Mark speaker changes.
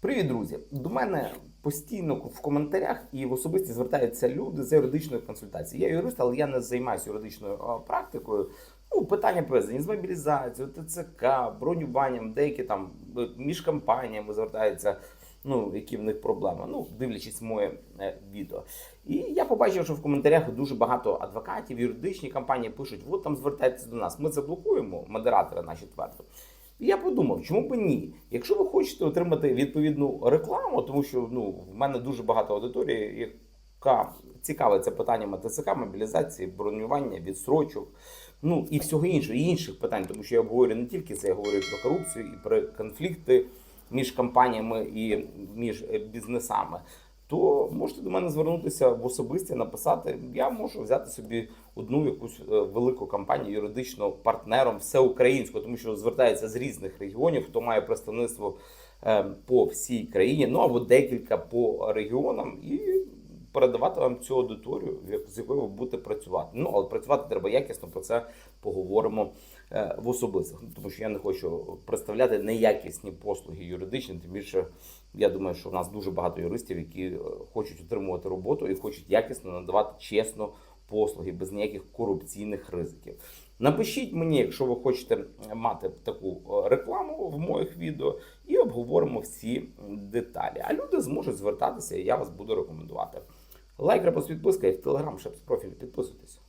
Speaker 1: Привіт, друзі! До мене постійно в коментарях і в особисті звертаються люди за юридичною консультацією. Я юрист, але я не займаюся юридичною практикою. Ну, питання пов'язані з мобілізацією, ТЦК, бронюванням, деякі там е, між компаніями звертаються. Ну, які в них проблеми, ну дивлячись моє е, відео. І я побачив, що в коментарях дуже багато адвокатів, юридичні компанії пишуть: от там звертайтеся до нас. Ми заблокуємо модератори наші твердо. І я подумав, чому б ні? Якщо ви хочете отримати відповідну рекламу, тому що ну в мене дуже багато аудиторії, яка цікавиться питаннями ТЦК, мобілізації, бронювання, відстрочок, ну і всього іншого, і інших питань, тому що я говорю не тільки це, я говорю про корупцію, і про конфлікти між компаніями і між е, бізнесами. То можете до мене звернутися в особисті, написати. Я можу взяти собі одну якусь е, велику компанію юридично партнером всеукраїнську, тому що звертається з різних регіонів, хто має представництво е, по всій країні, ну або декілька по регіонам, і передавати вам цю аудиторію, з якою ви будете працювати. Ну але працювати треба якісно. Про це поговоримо е, в особистих, Ну, тому що я не хочу представляти неякісні послуги юридичні. Тим більше я думаю, що в нас дуже багато юристів, які е, хочуть отримувати роботу і хочуть якісно надавати чесно послуги без ніяких корупційних ризиків. Напишіть мені, якщо ви хочете мати таку е, рекламу в моїх відео, і обговоримо всі деталі. А люди зможуть звертатися, і я вас буду рекомендувати. Лайк, репост, підписка і в телеграм, щоб з профілю Підписуйтесь.